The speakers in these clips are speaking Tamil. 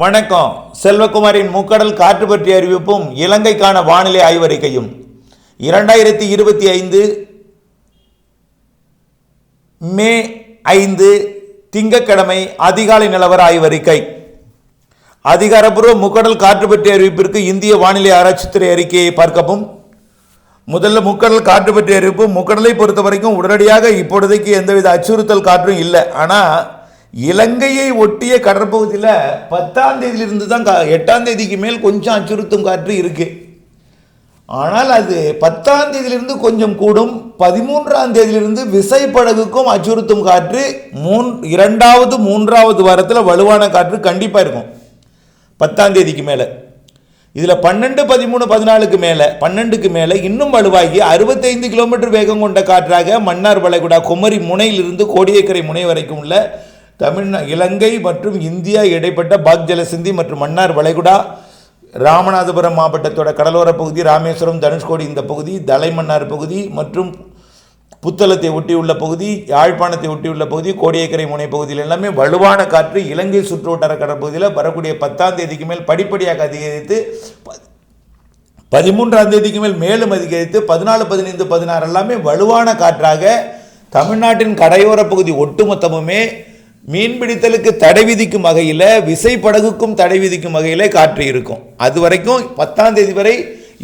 வணக்கம். செல்வகுமாரின் முக்கடல் காற்று பற்றிய அறிவிப்பும் இலங்கைக்கான வானிலை ஆய்வறிக்கையும். இரண்டாயிரத்தி இருபத்தி ஐந்து மே ஐந்து திங்கட்கிழமை அதிகாலை நிலவர ஆய்வறிக்கை. அதிகாரப்பூர்வ முக்கடல் காற்று பற்றிய அறிவிப்பிற்கு இந்திய வானிலை ஆராய்ச்சித்துறை அறிக்கையை பார்க்கவும். முதல்ல முக்கடல் காற்று பற்றிய அறிவிப்பு முக்கடலை பொறுத்த வரைக்கும் உடனடியாக இப்பொழுதைக்கு எந்தவித அச்சுறுத்தல் காற்றும் இல்லை. ஆனால் இலங்கையை ஒட்டிய கடற்பகுதியில் பத்தாம் தேதியிலிருந்து தான் கா எட்டாம் தேதிக்கு மேல் கொஞ்சம் அச்சுறுத்தும் காற்று இருக்கு. ஆனால் அது பத்தாம் தேதியிலிருந்து கொஞ்சம் கூடும் பதிமூன்றாம் தேதியிலிருந்து விசைப்படகுக்கும் அச்சுறுத்தும் காற்று மூன் இரண்டாவது மூன்றாவது வாரத்தில் வலுவான காற்று கண்டிப்பாக இருக்கும். பத்தாம் தேதிக்கு மேலே. இதில் பன்னெண்டு பதிமூணு பதினாலுக்கு மேலே பன்னெண்டுக்கு மேலே இன்னும் வலுவாகி அறுபத்தைந்து கிலோமீட்டர் வேகம் கொண்ட காற்றாக மன்னார் வளைகுடா குமரி முனையிலிருந்து கோடியக்கரை முனை வரைக்கும் உள்ள தமிழ்நா இலங்கை மற்றும் இந்தியா இடைப்பட்ட பாக் ஜலசிந்தி மற்றும் மன்னார் வளைகுடா ராமநாதபுரம் மாவட்டத்தோட கடலோர பகுதி ராமேஸ்வரம் தனுஷ்கோடி இந்த பகுதி தலைமன்னார் பகுதி மற்றும் புத்தளத்தை ஒட்டியுள்ள பகுதி யாழ்ப்பாணத்தை ஒட்டியுள்ள பகுதி கோடியக்கரை முனை பகுதியில் எல்லாமே வலுவான காற்று இலங்கை சுற்றுவட்டார கடற்பகுதியில் வரக்கூடிய பத்தாம் தேதிக்கு மேல் படிப்படியாக அதிகரித்து ப- பதிமூன்றாம் தேதிக்கு மேல் மேலும் அதிகரித்து பதினாலு பதினைந்து பதினாறு எல்லாமே வலுவான காற்றாக தமிழ்நாட்டின் கரையோர பகுதி ஒட்டுமொத்தமுமே மீன்பிடித்தலுக்கு தடை விதிக்கும் வகையில் விசைப்படகுக்கும் தடை விதிக்கும் வகையில் காற்று இருக்கும். அது வரைக்கும் பத்தாம் தேதி வரை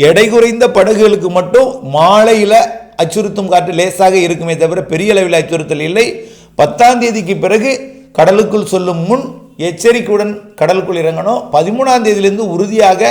எடை குறைந்த படகுகளுக்கு மட்டும் மாலையில் அச்சுறுத்தும் காற்று லேசாக இருக்குமே தவிர பெரிய அளவில் அச்சுறுத்தல் இல்லை. பத்தாம் தேதிக்கு பிறகு கடலுக்குள் சொல்லும் முன் எச்சரிக்கையுடன் கடலுக்குள் இறங்கணும். பதிமூணாம் தேதியிலிருந்து உறுதியாக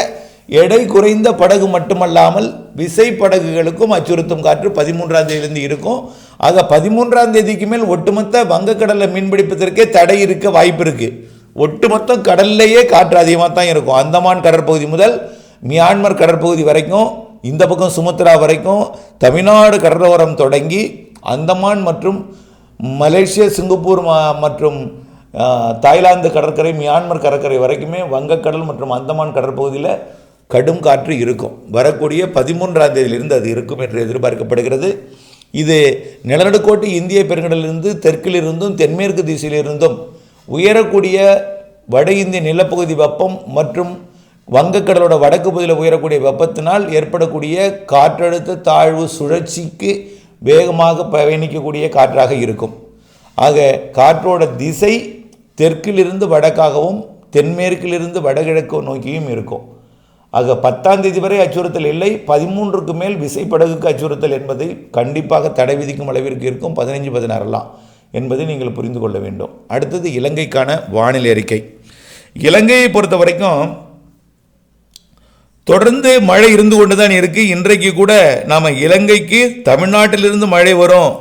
எடை குறைந்த படகு மட்டுமல்லாமல் விசை படகுகளுக்கும் அச்சுறுத்தும் காற்று பதிமூன்றாம் தேதியிலிருந்து இருக்கும். ஆக பதிமூன்றாம் தேதிக்கு மேல் ஒட்டுமொத்த வங்கக்கடலில் மீன்பிடிப்பதற்கே தடை இருக்க வாய்ப்பு இருக்கு. ஒட்டுமொத்த கடல்லையே காற்று அதிகமாக தான் இருக்கும். அந்தமான் கடற்பகுதி முதல் மியான்மர் கடற்பகுதி வரைக்கும் இந்த பக்கம் சுமத்ரா வரைக்கும் தமிழ்நாடு கடலோரம் தொடங்கி அந்தமான் மற்றும் மலேசியா சிங்கப்பூர் மா- மற்றும் தாய்லாந்து கடற்கரை மியான்மர் கடற்கரை வரைக்குமே வங்கக்கடல் மற்றும் அந்தமான் கடற்பகுதியில் கடும் காற்று இருக்கும். வரக்கூடிய பதிமூன்றாம் தேதியிலிருந்து அது இருக்கும் என்று எதிர்பார்க்கப்படுகிறது. இது நிலநடுக்கோட்டு இந்திய பெருங்கடலிலிருந்து தெற்கிலிருந்தும் தென்மேற்கு திசையிலிருந்தும் உயரக்கூடிய வட இந்திய நிலப்பகுதி வெப்பம் மற்றும் வங்கக்கடலோட வடக்கு பகுதியில் உயரக்கூடிய வெப்பத்தினால் ஏற்படக்கூடிய காற்றழுத்த தாழ்வு சுழற்சிக்கு வேகமாக பயணிக்கக்கூடிய காற்றாக இருக்கும். ஆக காற்றோட திசை தெற்கிலிருந்து வடக்காகவும் தென்மேற்கிலிருந்து வடகிழக்கு நோக்கியும் இருக்கும். ஆக பத்தாம் தேதி வரை அச்சுறுத்தல் இல்லை. பதிமூன்றுக்கு மேல் விசைப்படகுக்கு அச்சுறுத்தல் என்பதை கண்டிப்பாக தடை விதிக்கும் அளவிற்கு இருக்கும். பதினைஞ்சு பதினாறெல்லாம் என்பதை நீங்கள் புரிந்து கொள்ள வேண்டும். அடுத்தது இலங்கைக்கான வானிலை அறிக்கை. இலங்கையை பொறுத்த வரைக்கும் தொடர்ந்து மழை இருந்து கொண்டு தான் இருக்குது இன்றைக்கு கூட நாம் இலங்கைக்கு தமிழ்நாட்டிலிருந்து மழை வரும்.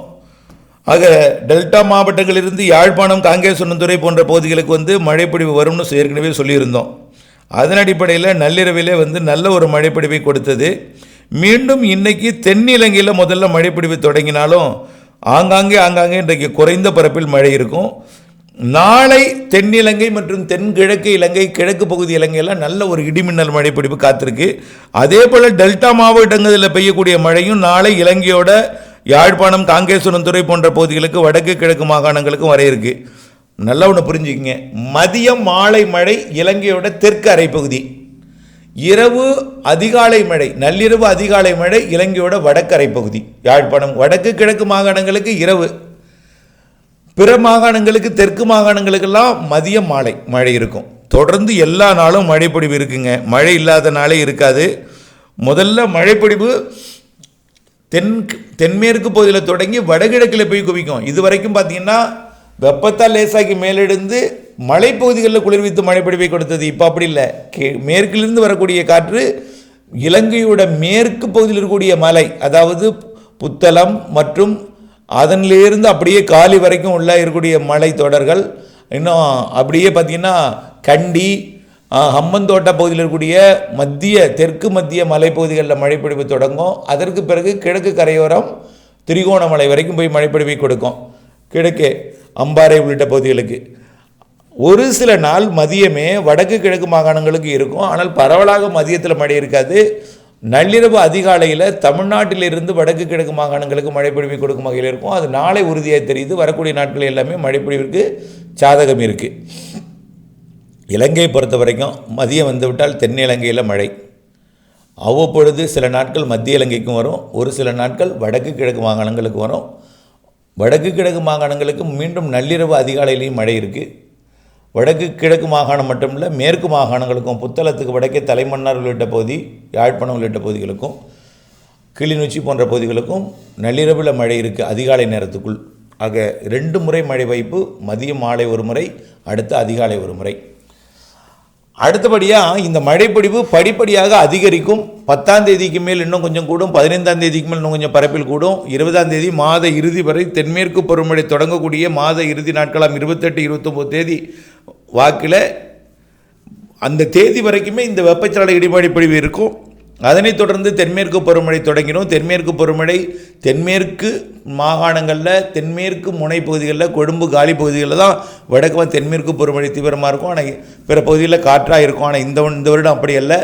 ஆக டெல்டா மாவட்டங்களிலிருந்து யாழ்ப்பாணம் காங்கேசனத்துறை போன்ற பகுதிகளுக்கு வந்து மழைப்பொழிவு வரும்னு ஏற்கனவே சொல்லியிருந்தோம். அதன் அடிப்படையில் நள்ளிரவிலே வந்து நல்ல ஒரு மழைப்பிடிவை கொடுத்தது. மீண்டும் இன்றைக்கி தென்னிலங்கையில் முதல்ல மழைப்பிடிவு தொடங்கினாலும் ஆங்காங்கே ஆங்காங்கே இன்றைக்கு குறைந்த பரப்பில் மழை இருக்கும். நாளை தென்னிலங்கை மற்றும் தென்கிழக்கு இலங்கை கிழக்கு பகுதி இலங்கையெல்லாம் நல்ல ஒரு இடிமின்னல் மழைப்பிடிப்பு காத்திருக்கு. அதே போல் டெல்டா மாவட்டங்களில் பெய்யக்கூடிய மழையும் நாளை இலங்கையோட யாழ்ப்பாணம் காங்கேஸ்வரம் துறை போன்ற பகுதிகளுக்கு வடக்கு கிழக்கு மாகாணங்களுக்கும் வர நல்லா ஒன்று புரிஞ்சுக்கிங்க. மதியம் மாலை மழை இலங்கையோட தெற்கு அரைப்பகுதி. இரவு அதிகாலை மழை நள்ளிரவு அதிகாலை மழை இலங்கையோட வடக்கு பகுதி யாழ்ப்பாணம் வடக்கு கிழக்கு மாகாணங்களுக்கு இரவு. பிற மாகாணங்களுக்கு தெற்கு மாகாணங்களுக்கெல்லாம் மதியம் மாலை மழை இருக்கும். தொடர்ந்து எல்லா நாளும் மழைப்பொடிவு இருக்குங்க. மழை இல்லாத நாளே இருக்காது. முதல்ல மழைப்பொடிவு தென் தென்மேற்கு பகுதியில் தொடங்கி வடகிழக்கில் போய் குவிக்கும். இது வரைக்கும் பார்த்தீங்கன்னா வெப்பத்தால் லேசாக்கி மேலெடுந்து மலைப்பகுதிகளில் குளிர்வித்து மழைப்பொழிவை கொடுத்தது. இப்போ அப்படி இல்லை. கே மேற்கிலிருந்து வரக்கூடிய காற்று இலங்கையோட மேற்கு பகுதியில் இருக்கக்கூடிய மலை அதாவது புத்தளம் மற்றும் அதனிலிருந்து அப்படியே காலி வரைக்கும் உள்ள இருக்கக்கூடிய மலை தொடர்கள் இன்னும் அப்படியே பார்த்தீங்கன்னா கண்டி ஆஹ், ஹம்மந்தோட்டா பகுதியில் இருக்கக்கூடிய மத்திய தெற்கு மத்திய மலைப்பகுதிகளில் மழைப்பொழிவு தொடங்கும். அதற்கு பிறகு கிழக்கு கரையோரம் திரிகோணமலை வரைக்கும் போய் மழைப்பொழிவை கொடுக்கும். கிழக்கே அம்பாறை உள்ளிட்ட பகுதிகளுக்கு. ஒரு சில நாள் மதியமே வடக்கு கிழக்கு மாகாணங்களுக்கு இருக்கும். ஆனால் பரவலாக மதியத்தில் மழை இருக்காது. நள்ளிரவு அதிகாலையில் தமிழ்நாட்டிலிருந்து வடக்கு கிழக்கு மாகாணங்களுக்கு மழைப்பொழிவை கொடுக்கும் வகையில் இருக்கும். அது நாளை உறுதியாக தெரியுது. வரக்கூடிய நாட்கள் எல்லாமே மழைப்பொழிவிற்கு சாதகம் இருக்குது இலங்கையை பொறுத்த வரைக்கும் மதியம் வந்துவிட்டால் தென் இலங்கையில் மழை. அவ்வப்பொழுது சில நாட்கள் மத்திய இலங்கைக்கும் வரும். ஒரு சில நாட்கள் வடக்கு கிழக்கு மாகாணங்களுக்கு வரும். வடக்கு கிழக்கு மாகாணங்களுக்கு மீண்டும் நள்ளிரவு அதிகாலையிலையும் மழை இருக்குது வடக்கு கிழக்கு மாகாணம் மட்டும் இல்லை மேற்கு மாகாணங்களுக்கும் புத்தளத்துக்கு வடக்கே தலைமன்னார் உள்ளிட்ட பகுதி யாழ்ப்பாணம் உள்ளிட்ட பகுதிகளுக்கும் கிளிநொச்சி போன்ற பகுதிகளுக்கும் நள்ளிரவில் மழை இருக்குது அதிகாலை நேரத்துக்குள். ஆக ரெண்டு முறை மழை வாய்ப்பு மதியம் மாலை ஒரு முறை அடுத்து அதிகாலை ஒரு முறை. அடுத்தபடியாக இந்த மழைப்பொழிவு படிப்படியாக அதிகரிக்கும். பத்தாம் தேதிக்கு மேல் இன்னும் கொஞ்சம் கூடும். பதினைந்தாம் தேதிக்கு மேல் இன்னும் கொஞ்சம் பரப்பில் கூடும். இருபதாம் தேதி மாத இறுதி வரை தென்மேற்கு பருவமழை தொடங்கக்கூடிய மாத இறுதி நாட்களாம் இருபத்தெட்டு இருபத்தொம்போது தேதி வாக்கில் அந்த தேதி வரைக்குமே இந்த வெப்பச்சலன இடிமழை பொழிவு இருக்கும். அதனைத் தொடர்ந்து தென்மேற்கு பருவமழை தொடங்கினோம். தென்மேற்கு பருவமழை தென்மேற்கு மாகாணங்களில் தென்மேற்கு முனை பகுதிகளில் கொழும்பு காலி பகுதிகளில் தான் வடக்கு தென்மேற்கு பருவமழை தீவிரமாக இருக்கும். ஆனால் பிற பகுதிகளில் காற்றாக இருக்கும். ஆனால் இந்த இந்த வருடம் அப்படி அல்ல.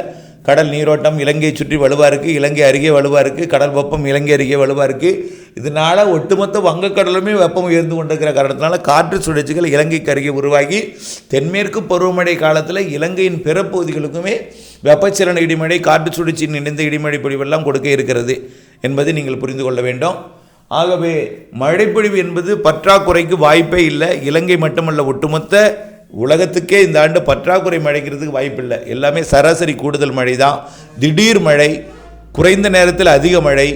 கடல் நீரோட்டம் இலங்கையை சுற்றி வலுவாக இருக்குது இலங்கை அருகே வலுவாக இருக்குது கடல் வெப்பம் இலங்கை அருகே வலுவாக இருக்குது இதனால் ஒட்டுமொத்த வங்கக்கடலுமே வெப்பம் உயர்ந்து கொண்டிருக்கிற காரணத்தினால காற்று சுழற்சிகள் இலங்கைக்கு அருகே உருவாகி தென்மேற்கு பருவமழை காலத்தில் இலங்கையின் பிற பகுதிகளுக்குமே வெப்பச்சலன இடிமழை காற்று சுழற்சியின் இணைந்த இடிமழை பொழிவெல்லாம் கொடுக்க இருக்கிறது என்பதை நீங்கள் புரிந்து கொள்ள வேண்டும். ஆகவே மழைப்பொழிவு என்பது பற்றாக்குறைக்கு வாய்ப்பே இல்லை. இலங்கை மட்டுமல்ல ஒட்டுமொத்த உலகத்துக்கே இந்த ஆண்டு பற்றாக்குறை மழைக்கிறதுக்கு வாய்ப்பில்லை எல்லாமே சராசரி கூடுதல் மழை தான் திடீர் மழை குறைந்த நேரத்தில் அதிக மழை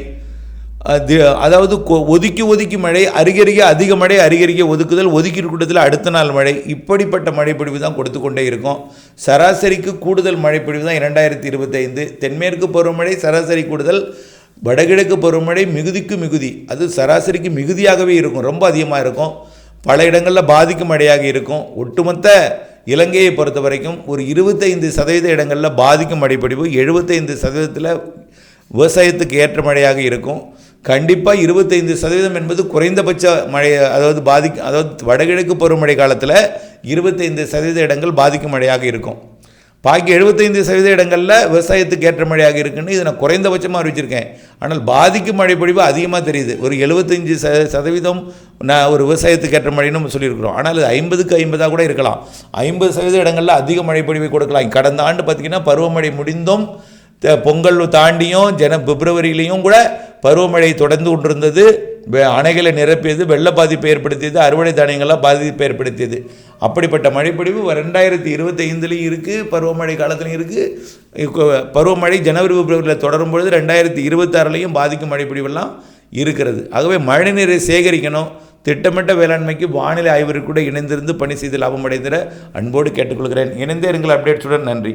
அது அதாவது கொ- ஒதுக்கி ஒதுக்கி மழை அருகருகே அதிக மழை அருகருகே ஒதுக்குதல் ஒதுக்கி கூட்டத்தில் அடுத்த நாள் மழை. இப்படிப்பட்ட மழைப்பொழிவு தான் கொடுத்து கொண்டே இருக்கும். சராசரிக்கு கூடுதல் மழைப்பொழிவு தான் இரண்டாயிரத்தி இருபத்தைந்து. தென்மேற்கு பருவமழை சராசரி கூடுதல். வடகிழக்கு பருவமழை மிகுதிக்கு மிகுதி. அது சராசரிக்கு மிகுதியாகவே இருக்கும் ரொம்ப அதிகமாக இருக்கும். பல இடங்களில் பாதிக்கும் மழையாக இருக்கும். ஒட்டுமொத்த இலங்கையை பொறுத்த வரைக்கும் ஒரு இருபத்தைந்து சதவீத இடங்களில் பாதிக்கும் மழைப்பொழிவு எழுபத்தைந்து சதவீதத்தில் விவசாயத்துக்கு ஏற்ற மழையாக இருக்கும். கண்டிப்பாக இருபத்தைந்து சதவீதம் என்பது குறைந்தபட்ச மழை அதாவது பாதிக்க அதாவது வடகிழக்கு பருவமழை காலத்தில் இருபத்தைந்து சதவீத இடங்கள் பாதிக்கும் மழையாக இருக்கும். பாக்கி எழுபத்தைந்து சதவீத இடங்களில் விவசாயத்துக்கு ஏற்ற மழையாக இருக்குன்னு இதை நான் குறைந்தபட்சமாக அறிவிச்சிருக்கேன். ஆனால் பாதிக்கும் மழை பொழிவு அதிகமாக தெரியுது. ஒரு எழுபத்தஞ்சு ச சதவீதம் நான் ஒரு விவசாயத்துக்கு ஏற்ற மழைன்னு நம்ம சொல்லியிருக்கிறோம். ஆனால் அது ஐம்பதுக்கு ஐம்பதாக கூட இருக்கலாம். ஐம்பது சதவீத இடங்களில் அதிக மழை பொழிவை கொடுக்கலாம். கடந்த ஆண்டு பார்த்திங்கன்னா பருவமழை முடிந்தும். பொங்கல் தாண்டியும் ஜன பிப்ரவரியிலையும் கூட பருவமழை தொடர்ந்து கொண்டிருந்தது. அணைகளை நிரப்பியது வெள்ள பாதிப்பை ஏற்படுத்தியது அறுவடை தானியங்கள்லாம் பாதிப்பை ஏற்படுத்தியது. அப்படிப்பட்ட மழைப்பொழிவு ரெண்டாயிரத்தி இருபத்தைந்துலேயும் இருக்குது பருவமழை காலத்துலையும் இருக்குது பருவமழை ஜனவரி பிப்ரவரியில் தொடரும் பொழுது ரெண்டாயிரத்தி இருபத்தாறுலையும் பாதிக்கும் மழைப்பொழிவெல்லாம் இருக்கிறது. ஆகவே மழைநீரை சேகரிக்கணும். திட்டமிட்ட வேளாண்மைக்கு வானிலை ஆய்வருக்கு கூட இணைந்திருந்து பணி செய்து லாபம் அடைந்திட அன்போடு கேட்டுக்கொள்கிறேன். இணைந்தே இருங்கள் அப்டேட்ஸுடன் நன்றி.